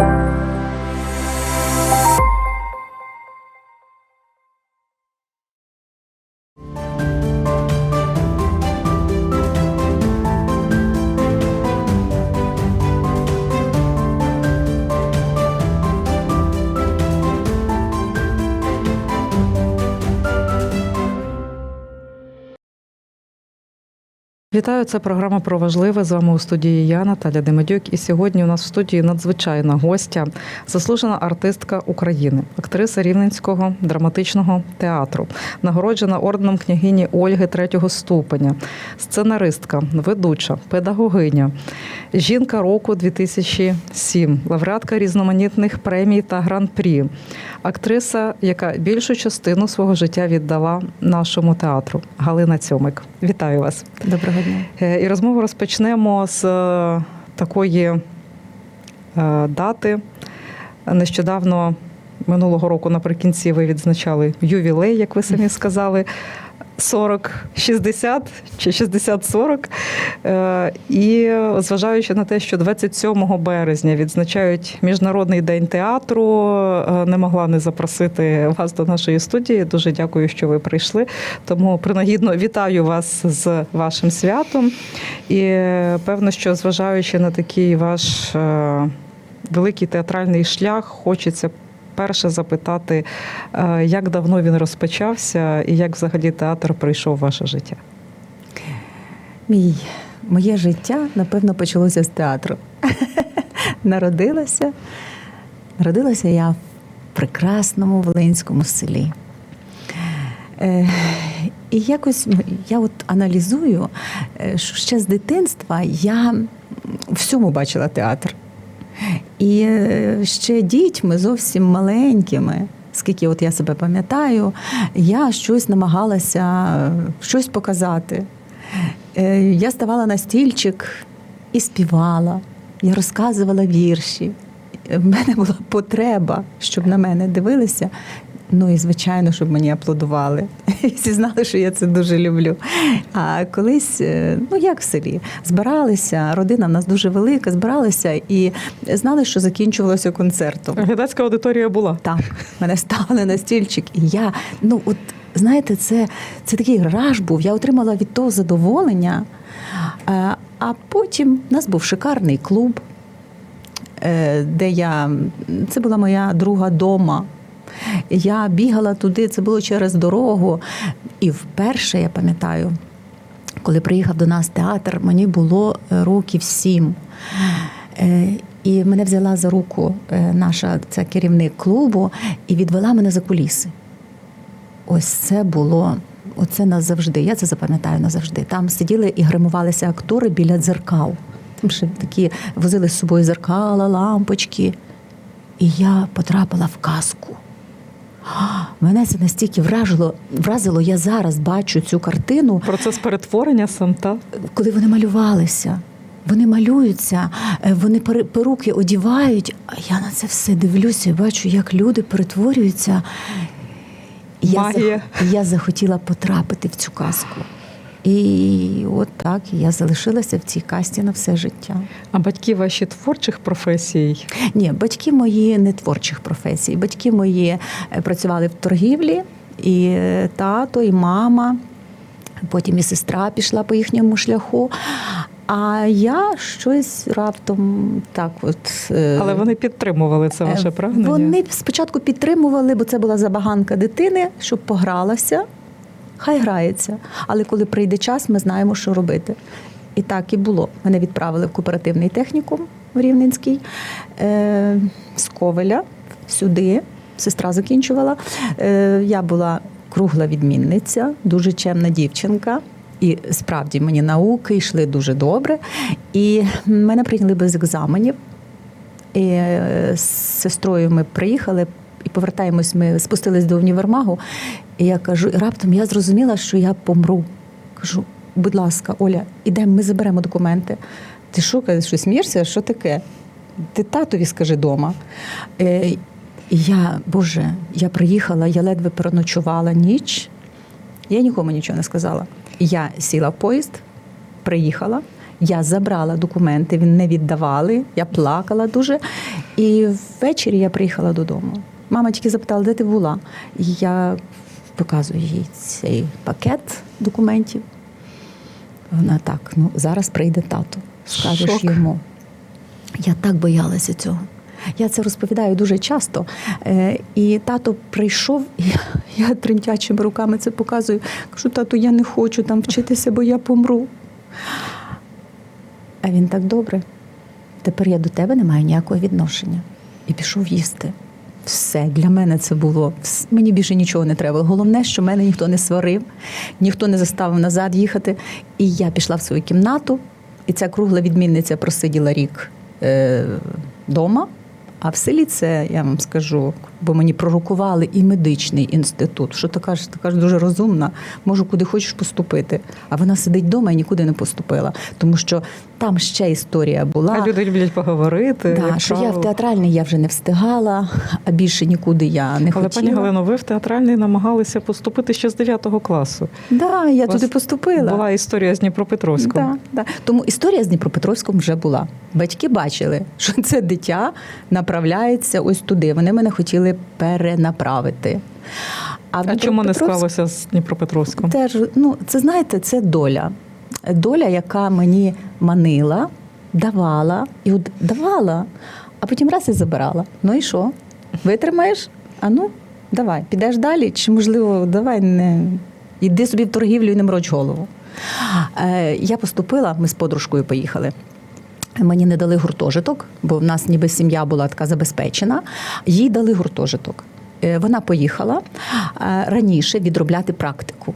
Thank you. Вітаю, це програма про важливе. З вами у студії я, Наталя Демедюк. І сьогодні у нас в студії надзвичайна гостя, заслужена артистка України, актриса Рівненського драматичного театру, нагороджена орденом княгині Ольги третього ступеня, сценаристка, ведуча, педагогиня, жінка року 2007, лауреатка різноманітних премій та гран-прі, актриса, яка більшу частину свого життя віддала нашому театру. Галина Цьомик. Вітаю вас. Доброго дня. Е, І розмову розпочнемо з е, такої е, дати. Нещодавно минулого року наприкінці ви відзначали ювілей, як ви самі сказали. 40-60 чи 60-40. Е, І зважаючи на те, що 27 березня відзначають Міжнародний день театру, е, не могла не запросити вас до нашої студії. Дуже дякую, що ви прийшли. Тому принагідно вітаю вас з вашим святом. І е, певно, що зважаючи на такий ваш великий театральний шлях, хочеться перше запитати, е, як давно він розпочався і як взагалі театр прийшов в ваше життя? Мій, моє життя, напевно, почалося з театру. Народилася. Народилася я в прекрасному Волинському селі. Е, і якось я от аналізую, е, що ще з дитинства я всьому бачила театр. І е, ще дітьми зовсім маленькими, скільки от я себе пам'ятаю, я щось намагалася е, щось показати. Е, Я ставала на стільчик і співала, я розказувала вірші. В мене була потреба, щоб на мене дивилися. Ну і звичайно, щоб мені аплодували. І всі знали, що я це дуже люблю. А колись, е, ну як в селі, збиралися, родина в нас дуже велика, збиралися і знали, що закінчувалося концертом. Глядацька аудиторія була. Так, мене ставили на стільчик, і я, ну от знаєте, це, це такий раж був. Я отримала від того задоволення. А потім у нас був шикарний клуб, е, де я це була моя друга дома. Я бігала туди, це було через дорогу. І вперше я пам'ятаю, коли приїхав до нас театр, мені було е, років сім. Е, І мене взяла за руку е, наша це керівник клубу і відвела мене за куліси. Ось це було. Оце назавжди. Я це запам'ятаю назавжди. Там сиділи і гримувалися актори біля дзеркал. Там ще такі возили з собою зеркала, лампочки. І я потрапила в казку. Мене це настільки вражило, вразило, я зараз бачу цю картину, Процес перетворення сам та коли вони малювалися. Вони малюються, е, вони перуки одівають, а я на це все дивлюся і бачу, як люди перетворюються. Я, Магія. зах- я захотіла потрапити в цю казку. І от так я залишилася в цій касті на все життя. а батьки ваші творчих професій. Ні, батьки мої не творчих професій. Батьки мої е, працювали в торгівлі, і е, тато, і мама. Потім і сестра пішла по їхньому шляху. А я щось раптом так, от е, Але вони підтримували це ваше прагнення. Вони спочатку підтримували, бо це була забаганка дитини, щоб погралася. Хай грається. Але коли прийде час, ми знаємо, що робити. І так і було. Мене відправили в кооперативний технікум в Рівненський е, з Ковеля сюди. Сестра закінчувала. Е, я була кругла відмінниця, дуже чемна дівчинка. І справді мені науки йшли дуже добре. І мене прийняли без екзаменів. І е, з сестрою ми приїхали повертаємось. Ми спустились до універмагу. І я кажу, і раптом я зрозуміла, що я помру. Кажу, будь ласка, Оля, ідемо, ми заберемо документи. Ти що кажеш, що смієшся? Що таке? Ти татові скажи дома. Е, я, Боже, я приїхала, я ледве переночувала ніч. Я нікому нічого не сказала. Я сіла в поїзд, приїхала Я забрала документи, він не віддавали. Я плакала дуже. І ввечері я приїхала додому. Мама тільки запитала, де ти була? І я показую їй цей пакет документів. Вона так, ну зараз прийде тато, скажеш Шок. йому. Я так боялася цього. Я це розповідаю дуже часто. Е, і тато прийшов, і я, я тремтячими руками це показую. Кажу, тату, я не хочу там вчитися, бо я помру. А він так добре. Тепер я до тебе не маю ніякого відношення. І пішов їсти. Все для мене це було. Мені більше нічого не треба. Головне, що мене ніхто не сварив, ніхто не заставив назад їхати. І я пішла в свою кімнату, і ця кругла відмінниця просиділа рік е, вдома. А в селі це я вам скажу, бо мені пророкували і медичний інститут. Що така ж така ж дуже розумна, можу куди хочеш поступити. А вона сидить вдома і нікуди не поступила, тому що там ще історія була. А люди люблять поговорити. Да, що я в театральний я вже не встигала, а більше нікуди я не Але хотіла. пані Галино, ви в театральний намагалися поступити ще з 9 класу. да, я туди поступила. Була історія з Дніпропетровськом. Да, да. Тому історія з Дніпропетровськом вже була. Батьки бачили, що це дитя направляється ось туди. Вони мене хотіли перенаправити. в А чому не склалося з Дніпропетровськом? Теж, ну, це знаєте, це доля. Доля, яка мені манила, давала, і от давала, а потім раз і забирала. Ну і що? Витримаєш? А ну, давай, підеш далі, чи можливо, давай не іди собі в торгівлю і не мороч голову. Е, я поступила, ми з подружкою поїхали. Мені не дали гуртожиток, бо в нас ніби сім'я була така забезпечена. Їй дали гуртожиток. Е, Вона поїхала е, раніше відробляти практику.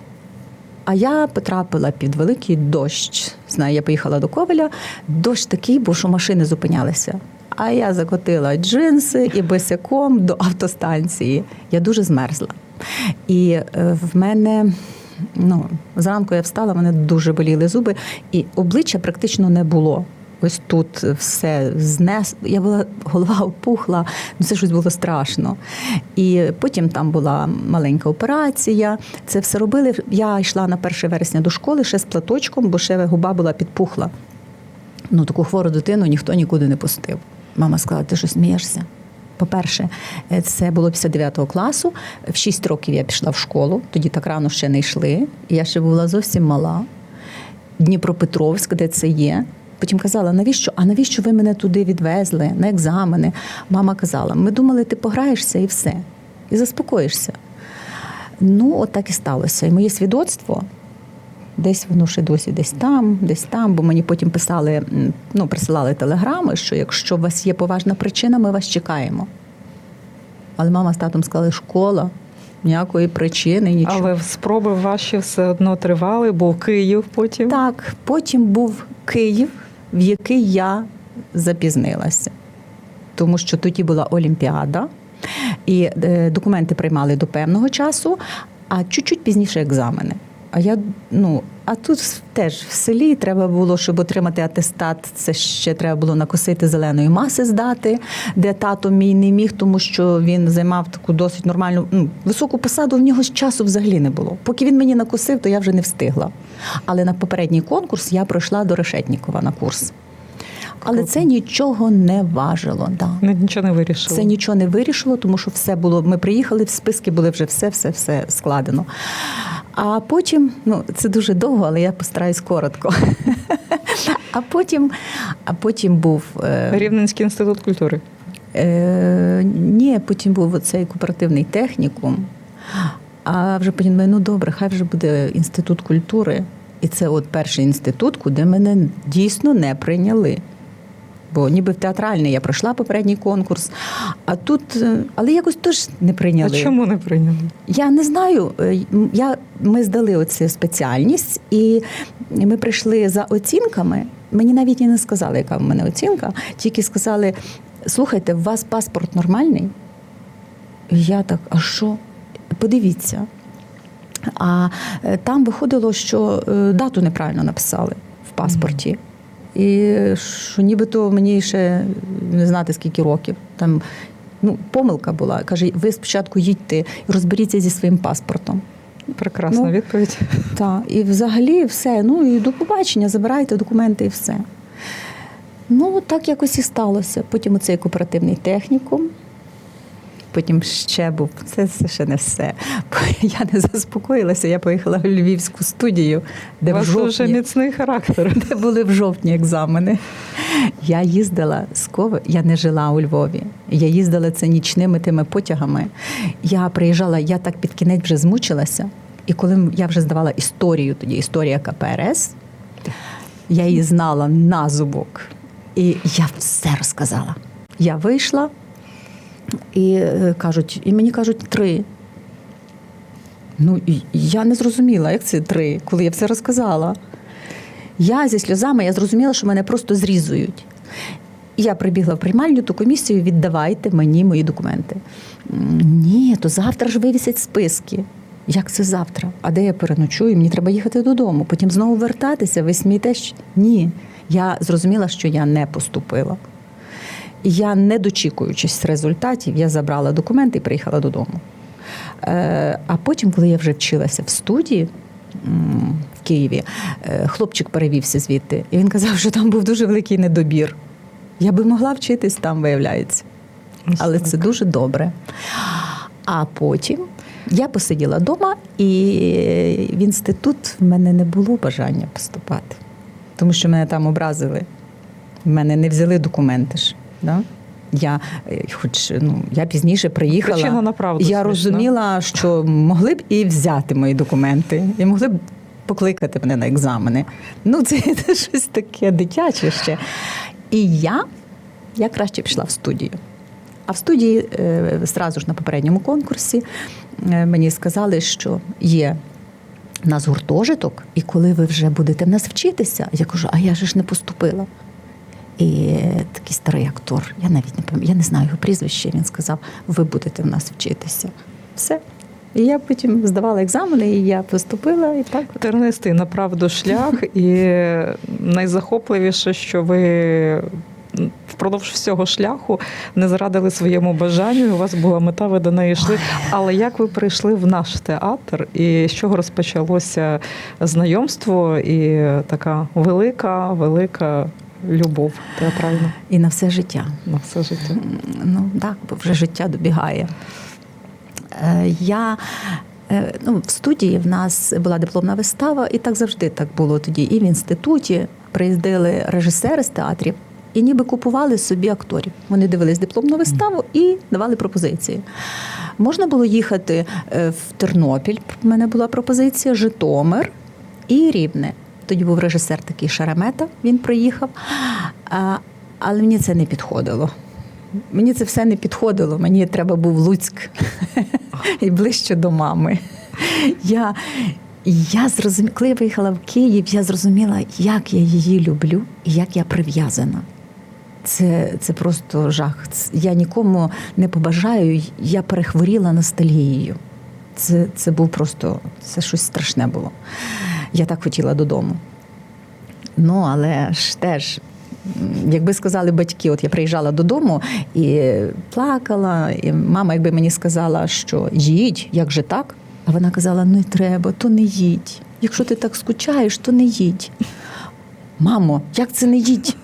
А я потрапила під великий дощ. Знаю, я поїхала до Ковеля. Дощ такий, був, що машини зупинялися. А я закотила джинси і босяком до автостанції. Я дуже змерзла. І е, в мене ну, зранку я встала, мене дуже боліли зуби, і обличчя практично не було. Ось тут все знес. Я була голова опухла, ну це щось було страшно. І потім там була маленька операція. Це все робили. Я йшла на 1 вересня до школи ще з платочком, бо ще губа була підпухла. Ну, таку хвору дитину ніхто нікуди не пустив. Мама сказала, ти що смієшся? По-перше, е, це було після 9 класу. В 6 років я пішла в школу, тоді так рано ще не йшли. Я ще була зовсім мала. Дніпропетровськ, де це є. Потім казала, навіщо? А навіщо ви мене туди відвезли на екзамени? Мама казала, ми думали, ти пограєшся і все, і заспокоїшся. Ну, от так і сталося. І моє свідоцтво десь воно ще досі десь там, десь там, бо мені потім писали, ну, присилали телеграми, що якщо у вас є поважна причина, ми вас чекаємо. Але мама з татом сказали, школа, ніякої причини, нічого. Але спроби ваші все одно тривали, був Київ потім. Так, потім був Київ, в який я запізнилася, тому що тоді була Олімпіада, і е, документи приймали до певного часу, а чуть-чуть пізніше екзамени. А я ну а тут теж в селі треба було, щоб отримати атестат. Це ще треба було накосити зеленої маси здати, де тато мій не міг, тому що він займав таку досить нормальну ну, високу посаду. В нього ж часу взагалі не було. Поки він мені накосив, то я вже не встигла. Але на попередній конкурс я пройшла до Решетнікова на курс. Але це нічого не важило. Да. Ну, Нічого не вирішили. Це нічого не вирішило, тому що все було. Ми приїхали, в списки були вже все, все, все складено. А потім, ну це дуже довго, але я постараюсь коротко. А потім, а потім був е, Рівненський інститут культури. е, ні, потім був оцей кооперативний технікум. А вже потім ну добре, хай вже буде інститут культури. І це от перший інститут, куди мене дійсно не прийняли. Бо ніби в театральний я пройшла попередній конкурс, а тут, е, але якось теж не прийняли. А чому не прийняли? Я не знаю. Е, Я, ми здали оцю спеціальність, і ми прийшли за оцінками. Мені навіть і не сказали, яка в мене оцінка, тільки сказали: слухайте, у вас паспорт нормальний? І я так, а що? Подивіться. А е, там виходило, що дату неправильно написали в паспорті. І що нібито мені ще не знати скільки років. Там ну, помилка була. Каже, ви спочатку їдьте розберіться зі своїм паспортом. Прекрасна Ну, відповідь. Так, і взагалі все. Ну і до побачення, забирайте документи і все. Ну, так якось і сталося. Потім оцей кооперативний технікум. Потім ще був. Це, це ще не все. Я не заспокоїлася, я поїхала в Львівську студію, де У в вас дуже міцний характер. де були в жовтні екзамени. Я їздила з Кови, я не жила у Львові. Я їздила це нічними тими потягами. Я приїжджала, я так під кінець вже змучилася. І коли я вже здавала історію, тоді історія КПРС, я її знала на зубок. І я все розказала. Я вийшла і е, кажуть, і мені кажуть три. Ну, я не зрозуміла, як це три, коли я все розказала. Я зі сльозами я зрозуміла, що мене просто зрізують. Я прибігла в приймальню ту комісію, віддавайте мені мої документи. Ні, то завтра ж вивісять списки. Як це завтра? А де я переночую? Мені треба їхати додому, потім знову вертатися. Ви смієтесь? Ні. Я зрозуміла, що я не поступила. Я, не дочікуючись результатів, я забрала документи і приїхала додому. Е, А потім, коли я вже вчилася в студії в Києві, е, хлопчик перевівся звідти, і він казав, що там був дуже великий недобір. Я би могла вчитись там, виявляється. Але це дуже добре. А потім я посиділа вдома, і в інститут в мене не було бажання поступати, тому що мене там образили. В мене не взяли документи ж. Да? Я, е, хоч ну, я пізніше приїхала. Причина на правду Я розуміла, що могли б і взяти мої документи, і могли б покликати мене на екзамени. Ну, це, це щось таке дитяче ще. І я, я краще пішла в студію. А в студії е, зразу ж на попередньому конкурсі е, мені сказали, що є в нас гуртожиток, і коли ви вже будете в нас вчитися, я кажу, а я же ж не поступила. І такий старий актор, я навіть не пам'ятаю, я не знаю його прізвище. Він сказав: ви будете в нас вчитися. Все. І я потім здавала екзамени, і я поступила, і так. тернистий направду шлях, і найзахопливіше, що ви впродовж всього шляху не зрадили своєму бажанню. У вас була мета, ви до неї йшли. Але як ви прийшли в наш театр, і з чого розпочалося знайомство і така велика, велика любов театральна І на все життя. на все життя? Ну так, бо вже життя добігає. Е, Я е, ну, в студії в нас була дипломна вистава, і так завжди так було тоді. І в інституті приїздили режисери з театрів. І ніби купували собі акторів. Вони дивились дипломну виставу і давали пропозиції. Можна було їхати е, в Тернопіль. У мене була пропозиція, Житомир і Рівне. Тоді був режисер такий Шарамета, він приїхав. А, але мені це не підходило. Мені це все не підходило. Мені треба був Луцьк і ближче до мами. Я, я зрозуміла, коли я виїхала в Київ, я зрозуміла, як я її люблю і як я прив'язана. Це, це просто жах. Я нікому не побажаю. Я перехворіла ностальгією. Це, це був просто це щось страшне було. Я так хотіла додому. Ну, але ж теж, якби сказали батьки, от я приїжджала додому і плакала, і мама, якби мені сказала, що їдь, як же так? А вона казала: не треба, то не їдь. Якщо ти так скучаєш, то не їдь. Мамо, як це не їдь?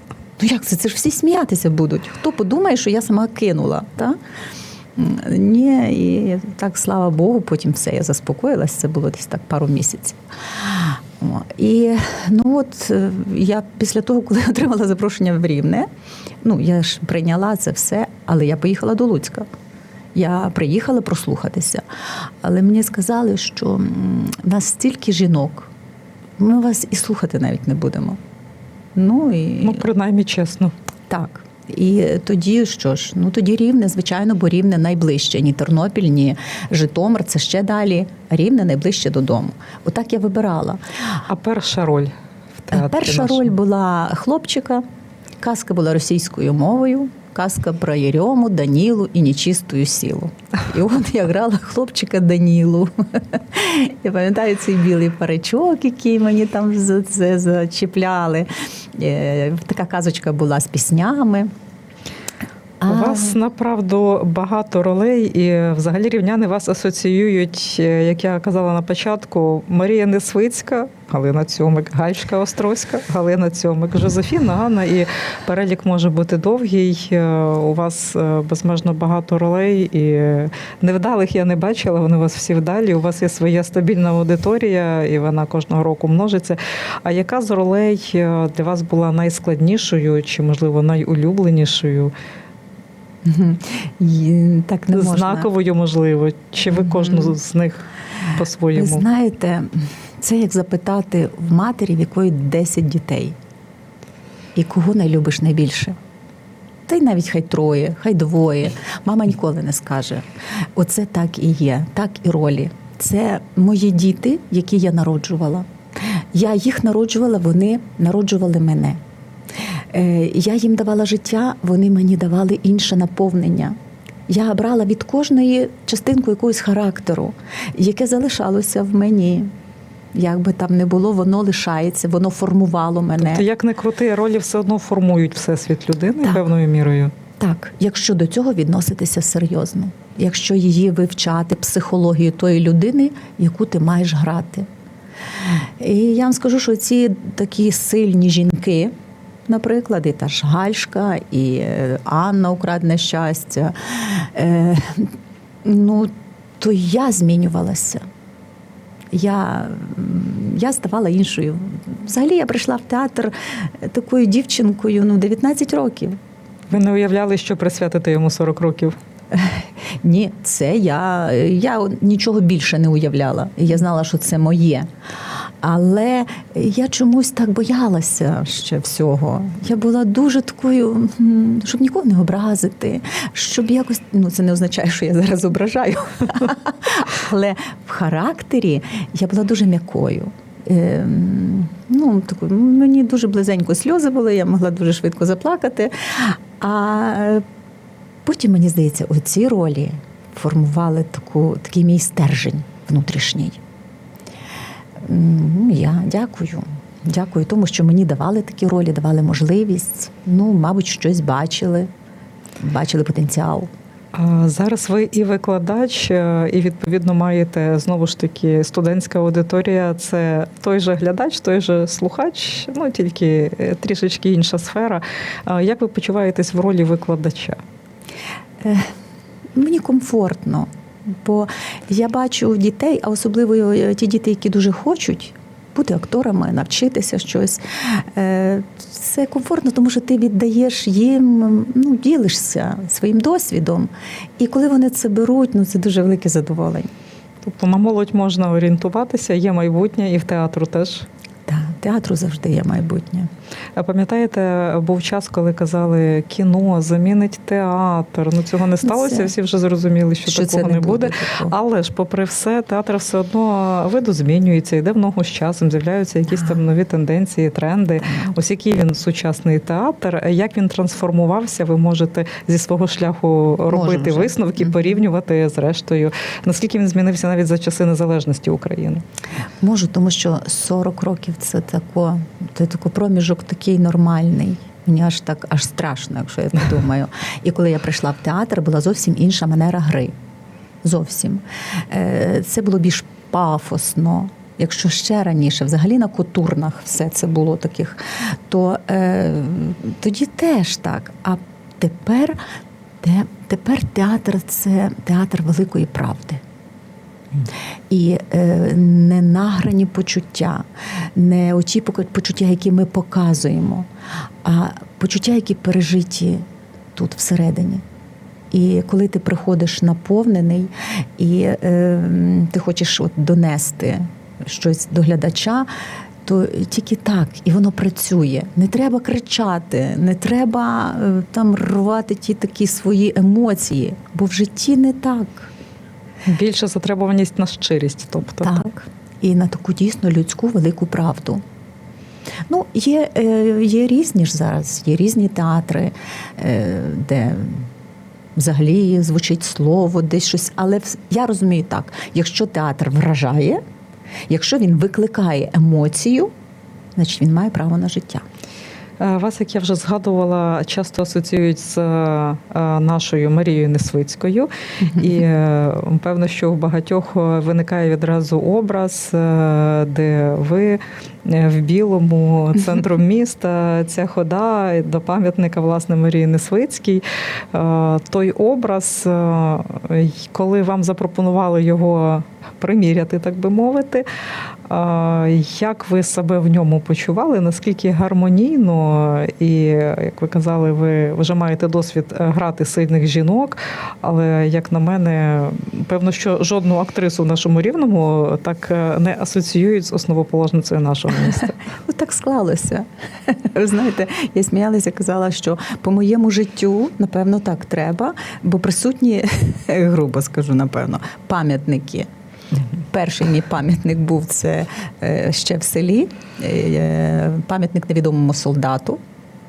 Ну як це? Це ж всі сміятися будуть. Хто подумає, що я сама кинула? Та? Ні, і так, слава Богу, потім все, я заспокоїлась, це було десь так пару місяців. І ну от е, я після того, коли отримала запрошення в Рівне, ну я ж прийняла це все, але я поїхала до Луцька. Я приїхала прослухатися. Але мені сказали, що нас стільки жінок, ми вас і слухати навіть не будемо. Ну і Ну, принаймні чесно. так. І тоді що ж? Ну тоді рівне, звичайно, бо рівне найближче. Ні Тернопіль, ні Житомир, це ще далі. Рівне найближче додому. Отак я вибирала. А перша роль в театрі Перша нашому? роль була хлопчика. Казка була російською мовою. Казка про Єрьому, Данілу і нечистую сілу. І от я грала хлопчика Данілу. Я пам'ятаю цей білий паричок, який мені там зачіпляли. Е, Така казочка була з піснями. У вас направду багато ролей, і взагалі рівняни вас асоціюють, е, як я казала на початку, Марія Несвицька, Галина Цьомик, Гальшка Острозька, Галина Цьомик, Жозефіна, Ганна. І перелік може бути довгий. Е, У вас е, безмежно багато ролей, і невдалих я не бачила. Вони у вас всі вдалі. У вас є своя стабільна аудиторія, і вона кожного року множиться. А яка з ролей для вас була найскладнішою чи, можливо, найулюбленішою? Так не можна. знаковою, можливо, чи ви кожну з них по-своєму? знаєте, це як запитати в матері, в якої 10 дітей. І кого найлюбиш найбільше? Та й навіть хай троє, хай двоє. Мама ніколи не скаже. Оце так і є, так і ролі. Це мої діти, які я народжувала. Я їх народжувала, вони народжували мене. Е, Я їм давала життя, вони мені давали інше наповнення. Я брала від кожної частинку якогось характеру, яке залишалося в мені. Як би там не було, воно лишається, воно формувало мене. Тобто, як не крути, ролі все одно формують всесвіт людини Так. певною мірою. Так, якщо до цього відноситися серйозно, якщо її вивчати психологію тої людини, яку ти маєш грати. І я вам скажу, що ці такі сильні жінки, наприклад, і та ж Гальшка, і е, Анна Украдне щастя, е, ну, то я змінювалася. Я, я ставала іншою. Взагалі я прийшла в театр такою дівчинкою ну, 19 років. Ви не уявляли, що присвятите йому 40 років? Ні, це я, я нічого більше не уявляла. Я знала, що це моє. Але я чомусь так боялася ще всього. Я була дуже такою, щоб нікого не образити, щоб якось ну це не означає, що я зараз ображаю. Але в характері я була дуже м'якою. Ем, Ну, таку, мені дуже близенько сльози були, я могла дуже швидко заплакати. А Потім, мені здається, оці ролі формували таку, такий мій стержень внутрішній. Я дякую. Дякую тому, що мені давали такі ролі, давали можливість. Ну, мабуть, щось бачили, бачили потенціал. А зараз ви і викладач, е, і відповідно маєте знову ж таки студентська аудиторія. Це той же глядач, той же слухач, ну тільки е, трішечки інша сфера. А Як ви почуваєтесь в ролі викладача? Мені комфортно, бо я бачу дітей, а особливо е, ті діти, які дуже хочуть бути акторами, навчитися щось. Е, Це комфортно, тому що ти віддаєш їм, ну, ділишся своїм досвідом. І коли вони це беруть, ну це дуже велике задоволення. Тобто на молодь можна орієнтуватися, є майбутнє і в театру теж. Театру завжди є майбутнє. А пам'ятаєте, був час, коли казали кіно замінить театр. Ну цього не сталося. Це- Всі вже зрозуміли, що, такого не буде. такого. Але ж, попри все, театр все одно видозмінюється, йде в ногу з часом, з'являються якісь там нові тенденції, тренди. Ось який він сучасний театр, як він трансформувався, ви можете зі свого шляху робити висновки, порівнювати з рештою. Наскільки він змінився навіть за часи незалежності України? Можу, тому що 40 років це тако, це тако проміжок такий нормальний. Мені аж так аж страшно, якщо я так думаю. І коли я прийшла в театр, була зовсім інша манера гри. Зовсім. Е, Це було більш пафосно. Якщо ще раніше, взагалі на котурнах все це було таких, то е, тоді теж так. А тепер, те, тепер театр це театр великої правди. І е, не награні почуття, не оті почуття, які ми показуємо, а почуття, які пережиті тут всередині. І коли ти приходиш наповнений, і е, ти хочеш от донести щось до глядача, то тільки так, і воно працює. Не треба кричати, не треба е, там рвати ті такі свої емоції, бо в житті не так. Більша затребуваність на щирість, тобто Так. І на таку дійсно людську велику правду. Ну, є, е, є різні ж зараз, є різні театри, е, де взагалі звучить слово, десь щось. Але я розумію так: якщо театр вражає, якщо він викликає емоцію, значить він має право на життя. Е, Вас, як я вже згадувала, часто асоціюють з е, нашою Марією Несвицькою, і е, певно, що в багатьох виникає відразу образ, де ви в білому центром міста, ця хода до пам'ятника власне Марії Несвицькій. Той образ, коли вам запропонували його приміряти, так би мовити. Е, Як ви себе в ньому почували? Наскільки гармонійно, і як ви казали, ви вже маєте досвід е, грати сильних жінок, але як на мене, певно, що жодну актрису в нашому рівному так е, не асоціюють з основоположницею нашого міста. Ну так склалося. Ви знаєте, я сміялася, казала, що по моєму життю, напевно, так треба, бо присутні, грубо скажу, напевно, пам'ятники. Перший мій пам'ятник був це е, ще в селі. е, Пам'ятник невідомому солдату,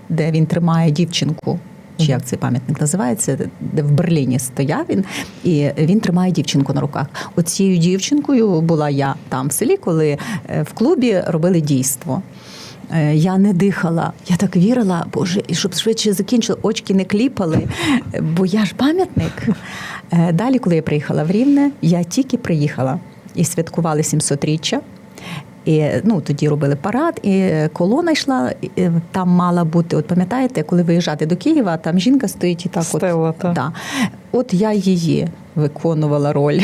де він тримає дівчинку. Чи як цей пам'ятник називається, де в Берліні стояв він, і він тримає дівчинку на руках. Оцією дівчинкою була я там в селі, коли е, в клубі робили дійство. Е, Я не дихала, я так вірила, Боже, і щоб швидше закінчили, очки не кліпали, бо я ж пам'ятник. Е, Далі, коли я приїхала в Рівне, я тільки приїхала і святкували 700-річчя. І ну тоді робили парад, і колона йшла. і, е, Там мала бути. От пам'ятаєте, коли виїжджати до Києва, там жінка стоїть і так. Стелла, от, та. Да. от я її виконувала роль.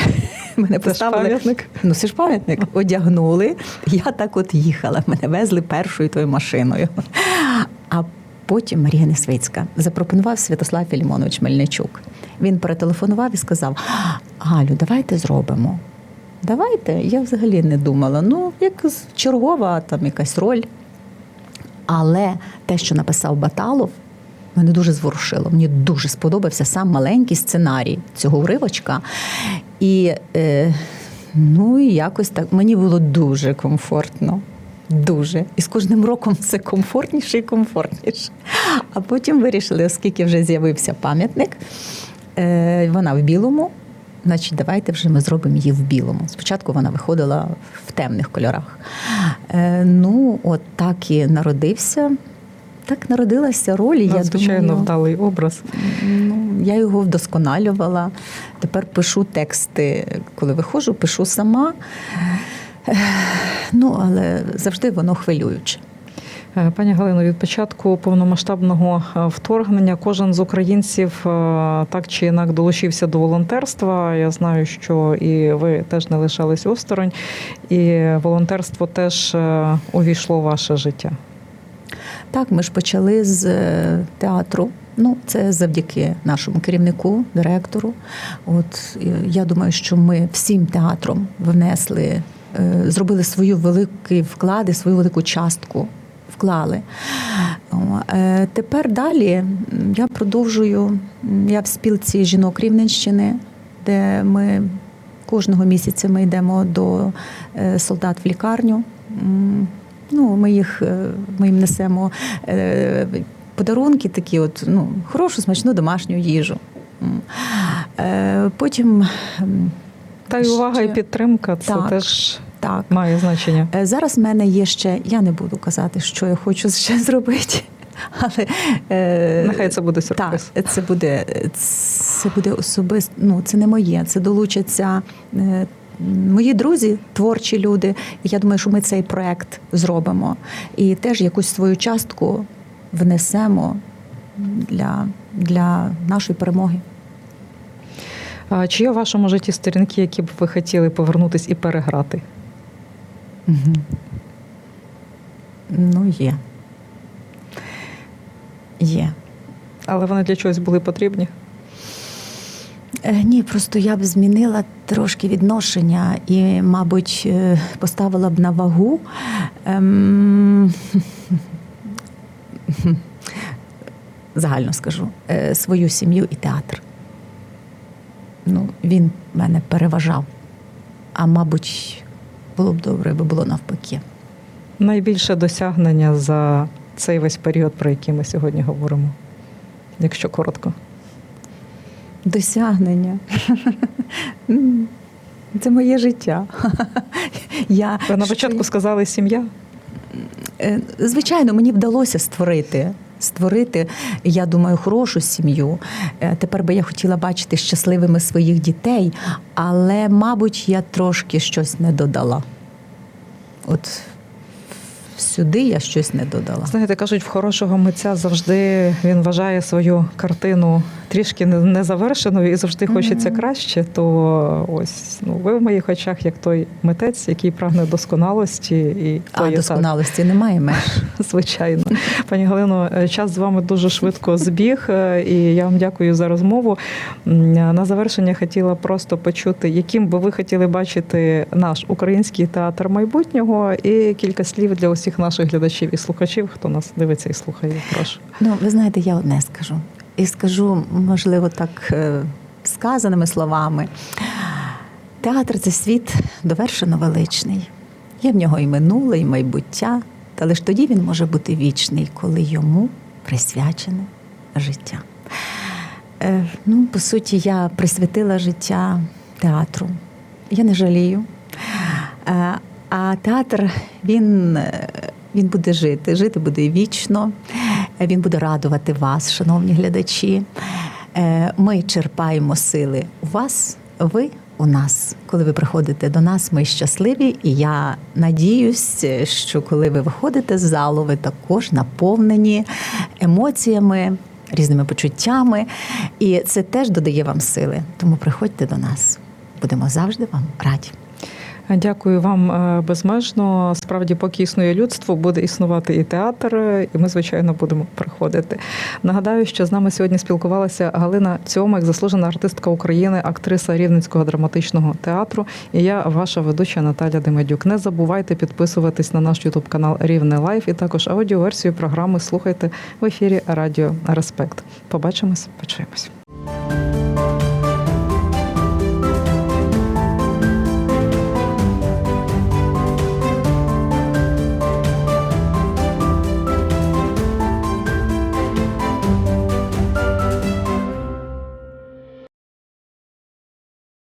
Мене Це ж поставили. пам'ятник. Ну, це ж пам'ятник. Одягнули. Я так от їхала. Мене везли першою тою машиною. А потім Марія Несвицька запропонував Святослав Філімонович Мельничук. Він перетелефонував і сказав: Галю, давайте зробимо. Давайте. Я взагалі не думала. Ну, як чергова там якась роль. Але те, що написав Баталов, мене дуже зворушило. Мені дуже сподобався сам маленький сценарій цього уривочка. І е, ну, якось так мені було дуже комфортно. Дуже. І з кожним роком все комфортніше і комфортніше. А потім вирішили, оскільки вже з'явився пам'ятник, е, вона в білому, значить, давайте вже ми зробимо її в білому. Спочатку вона виходила в темних кольорах. Е, ну, от так і народився. Так народилася роль. і Я Надзвичайно думаю, вдалий образ. Ну, я його вдосконалювала. Тепер пишу тексти, коли виходжу, пишу сама. Ну, але завжди воно хвилююче. Е, Пані Галино, від початку повномасштабного е, вторгнення кожен з українців е, так чи інак долучився до волонтерства. Я знаю, що і ви теж не лишались осторонь, і волонтерство теж увійшло в ваше життя. Так, ми ж почали з е, театру. Ну, це завдяки нашому керівнику, директору. От я думаю, що ми всім театром внесли, е, зробили свою великий вклад і свою велику частку. Вклали. Е, Тепер далі я продовжую. Я в спілці жінок Рівненщини, де ми кожного місяця ми йдемо до солдат в лікарню. Ну, ми їх е, ми їм несемо е, подарунки, такі, от ну, хорошу, смачну домашню їжу. Е, Потім Та й увага і підтримка це Так. теж так. має значення. Зараз в мене є ще, я не буду казати, що я хочу ще зробити. Але Нехай це буде сюрприз. Так, це буде це буде особисто. Ну це не моє. Це долучаться мої друзі, творчі люди. І я думаю, що ми цей проект зробимо і теж якусь свою частку внесемо для, для нашої перемоги. А Чи є в вашому житті сторінки, які б ви хотіли повернутись і переграти? Угу. Ну, є. Є. Але вони для чогось були потрібні? Е, Ні, просто я б змінила трошки відношення і, мабуть, е, поставила б на вагу. Ем... Загально скажу, е, свою сім'ю і театр. Ну, він мене переважав. А мабуть, було б добре, якби було навпаки. Найбільше досягнення за цей весь період, про який ми сьогодні говоримо, якщо коротко. Досягнення. Це моє життя. Я Ви на початку сказали сім'я. Е, Звичайно, мені вдалося створити. Створити, я думаю, хорошу сім'ю. Е, Тепер би я хотіла бачити щасливими своїх дітей, але, мабуть, я трошки щось не додала. От сюди я щось не додала. Знаєте, кажуть, в хорошого митця завжди він вважає свою картину трішки не- незавершеною і завжди хочеться краще. То ось ну ви в моїх очах як той митець, який прагне досконалості, і А є так. досконалості немає меж. Звичайно, пані Галино, е, час з вами дуже швидко збіг, е, і я вам дякую за розмову. На завершення хотіла просто почути, яким би ви хотіли бачити наш український театр майбутнього, і кілька слів для усіх наших глядачів і слухачів, хто нас дивиться і слухає. Прошу. Ну, ви знаєте, я одне скажу. І скажу, можливо, так е, сказаними словами. Театр це світ довершено величний. Є в нього і минуле, і майбуття, та лише тоді він може бути вічний, коли йому присвячене життя. Е, ну, по суті, я присвятила життя театру. Я не жалію. Е, а театр він, е, він буде жити, жити буде вічно. Е, Він буде радувати вас, шановні глядачі. Е, Ми черпаємо сили у вас, ви у нас. Коли ви приходите до нас, ми щасливі, і я надіюсь, що коли ви виходите з залу, ви також наповнені емоціями, різними почуттями, і це теж додає вам сили. Тому приходьте до нас. Будемо завжди вам раді. Дякую вам е, безмежно. Справді, поки існує людство, буде існувати і театр, і ми, звичайно, будемо приходити. Нагадаю, що з нами сьогодні спілкувалася Галина Цьомик, заслужена артистка України, актриса Рівненського драматичного театру. І я, ваша ведуча Наталя Демедюк. Не забувайте підписуватись на наш ютуб канал Рівне Лайф і також аудіоверсію програми слухайте в ефірі Радіо Респект. Побачимось, почуємось.